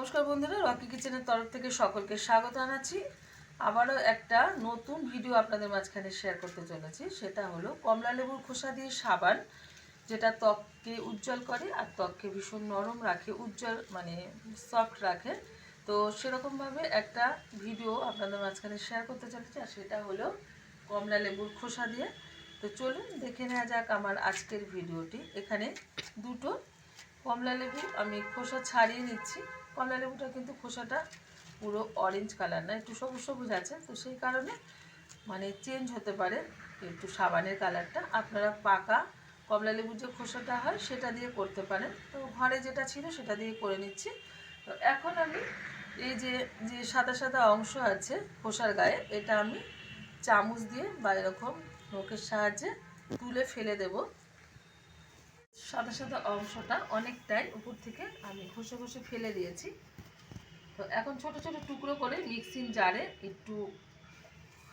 নমস্কার বন্ধুরা, রকি কিচেনের তরফ থেকে সকলকে স্বাগত জানাচ্ছি। আবারও একটা নতুন ভিডিও আপনাদের মাঝখানে শেয়ার করতে চলেছি। সেটা হলো কমলা লেবুর খোসা দিয়ে সাবান, যেটা ত্বককে উজ্জ্বল করে আর ত্বককে ভীষণ নরম রাখে, উজ্জ্বল মানে সফট রাখে। তো সেরকমভাবে একটা ভিডিও আপনাদের মাঝখানে শেয়ার করতে চলেছি, আর সেটা হলো কমলা লেবুর খোসা দিয়ে। তো চলুন দেখে নেওয়া যাক আমার আজকের ভিডিওটি। এখানে দুটো কমলা লেবু আমি খোসা ছাড়িয়ে নিচ্ছি। কমলা লেবুটা কিন্তু খোসাটা পুরো অরেঞ্জ কালার না, একটু সবুজ সবুজ আছে। তো সেই কারণে মানে চেঞ্জ হতে পারে একটু সাবানের কালারটা আপনারা পাকা কমলা লেবুর যে খোসাটা হয় সেটা দিয়ে করতে পারেন। তো ঘরে যেটা ছিল সেটা দিয়ে করে নিচ্ছি। তো এখন আমি এই যে যে সাদা সাদা অংশ আছে খোসার গায়ে, এটা আমি চামচ দিয়ে বা এরকম নখের সাহায্যে তুলে ফেলে দেবো। সাদা সাদা অংশটা অনেকটাই উপর থেকে আমি ঘষে ঘষে ফেলে দিয়েছি। তো এখন ছোট ছোট টুকরো করে মিক্সিং জারে একটু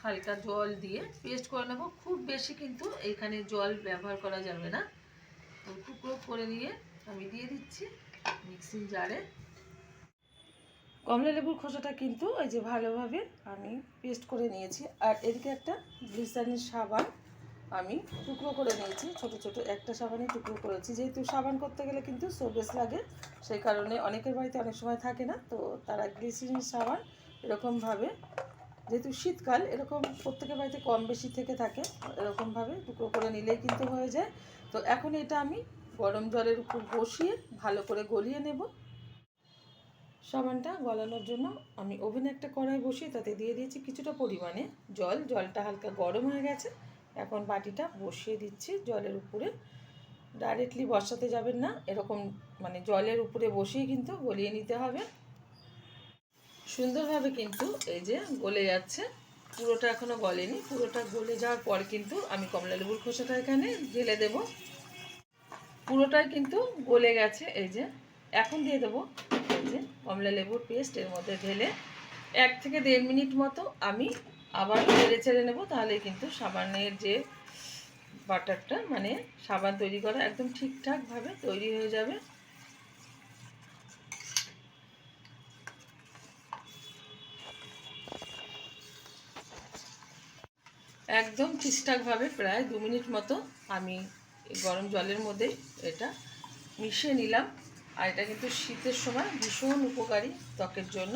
হালকা জল দিয়ে পেস্ট করে নেব। খুব বেশি কিন্তু এখানে জল ব্যবহার করা যাবে না। তো টুকরো করে নিয়ে আমি দিয়ে দিচ্ছি মিক্সিং জারে। কমলা লেবুর খোসাটা কিন্তু ওই যে ভালোভাবে আমি পেস্ট করে নিয়েছি। আর এদিকে একটা গ্লিসারিন সাবান। আমি টুকরো করে নিয়েছি, ছোট ছোট একটা সাবানে টুকরো করেছি। যেহেতু সাবান করতে গেলে কিন্তু সোবেস লাগে, সেই কারণে অনেকের বাড়িতে অনেক সময় থাকে না, তো তারা গ্লিসারিন সাবান এরকমভাবে, যেহেতু শীতকাল, এরকম প্রত্যেকের বাড়িতে কম বেশি থেকে থাকে, এরকমভাবে টুকরো করে নিলেই কিন্তু হয়ে যায়। তো এখন এটা আমি গরম জলের উপর বসিয়ে ভালো করে গলিয়ে নেব। সাবানটা গলানোর জন্য আমি ওভেনে একটা কড়াই বসিয়ে তাতে দিয়ে দিয়েছি কিছুটা পরিমাণে জল, জলটা হালকা গরম হয়ে গেছে। এখন বাটিটা বসিয়ে দিচ্ছি, জলের উপরে। ডাইরেক্টলি বসাতে যাবেন না, এরকম মানে জলের উপরে বসিয়ে কিন্তু গলিয়ে নিতে হবে। সুন্দরভাবে কিন্তু এই যে গলে যাচ্ছে, পুরোটা এখনও গলেনি। পুরোটা গলে যাওয়ার পর কিন্তু আমি কমলা লেবুর খোসাটা এখানে ঢেলে দেব। পুরোটাই কিন্তু গলে গেছে এই যে। এখন দিয়ে দেবো এই যে কমলা লেবুর পেস্ট এর মধ্যে ঢেলে। এক থেকে দেড় মিনিট মতো আমি আবার নেড়ে ছেড়ে নেব তাহলে কিন্তু সাবানের যে বাটারটা মানে সাবান তৈরি করা একদম ঠিকঠাকভাবে তৈরি হয়ে যাবে। একদম ঠিকঠাকভাবে প্রায় দু মিনিট মতো আমি গরম জলের মধ্যে এটা মিশিয়ে নিলাম। আর এটা কিন্তু শীতের সময় ভীষণ উপকারী ত্বকের জন্য।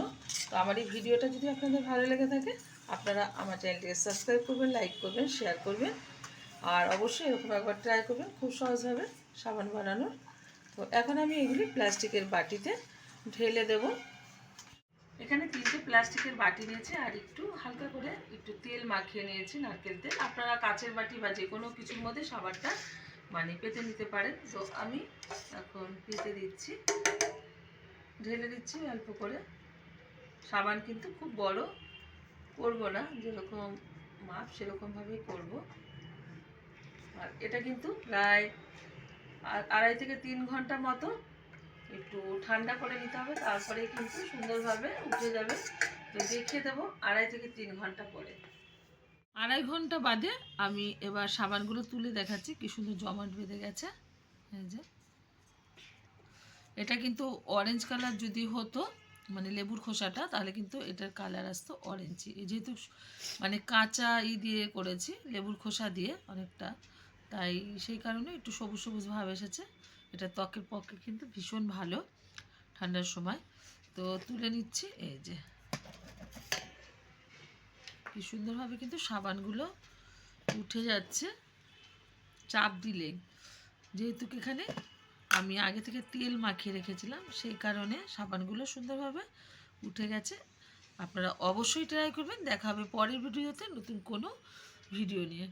তো আমার এই ভিডিওটা যদি আপনাদের ভালো লেগে থাকে আপনারা আমার চ্যানেলটিকে সাবস্ক্রাইব করবেন, লাইক করবেন, শেয়ার করবেন। আর অবশ্যই এরকম একবার ট্রাই করবেন, খুব সহজভাবে সাবান বানানোর। তো এখন আমি এগুলি প্লাস্টিকের বাটিতে ঢেলে দেব। এখানে তিনটে প্লাস্টিকের বাটি নিয়েছি, আর একটু হালকা করে একটু তেল মাখিয়ে নিয়েছি, নারকেল তেল। আপনারা কাচের বাটি বা যে কোনো কিছুর মধ্যে সাবানটা মানে পেতে নিতে পারেন। তো আমি এখন পেতে দিচ্ছি। ঢেলে দিচ্ছি অল্প করে। সাবান কিন্তু খুব বড় করব না, যেরকম মাপ সেরকমভাবেই করব। আর এটা কিন্তু প্রায় আড়াই থেকে তিন ঘণ্টা মতো একটু ঠান্ডা করে নিতে হবে তারপরে কিন্তু সুন্দরভাবে উঠে যাবে। তো দেখিয়ে দেবো আড়াই থেকে তিন ঘণ্টা পরে। আড়াই ঘণ্টা বাদে আমি এবার সাবানগুলো তুলে দেখাচ্ছি, কি সুন্দর জমাট বেঁধে গেছে। এই যে। এটা কিন্তু অরেঞ্জ কালার যদি হতো মানে লেবুর খোসাটা, তাহলে কিন্তু এটার কালার আসতো অরেঞ্জ যেহেতু মানে কাঁচা ই দিয়ে করেছি, লেবুর খোসা দিয়ে অনেকটা, তাই সেই কারণে একটু সবুজ সবুজ ভাব এসেছে। এটা ত্বকের পক্ষে কিন্তু ভীষণ ভালো ঠান্ডার সময়। তো তুলে নিচ্ছি, এই যে। কি সুন্দরভাবে কিন্তু সাবানগুলো উঠে যাচ্ছে, চাপ দিলেই। যেহেতু এখানে আমি আগে থেকে তেল মাখিয়ে রেখেছিলাম, সেই কারণে সাবানগুলো সুন্দরভাবে উঠে গেছে। আপনারা অবশ্যই ট্রাই করবেন, দেখা হবে পরের ভিডিওতে নতুন কোনো ভিডিও নিয়ে।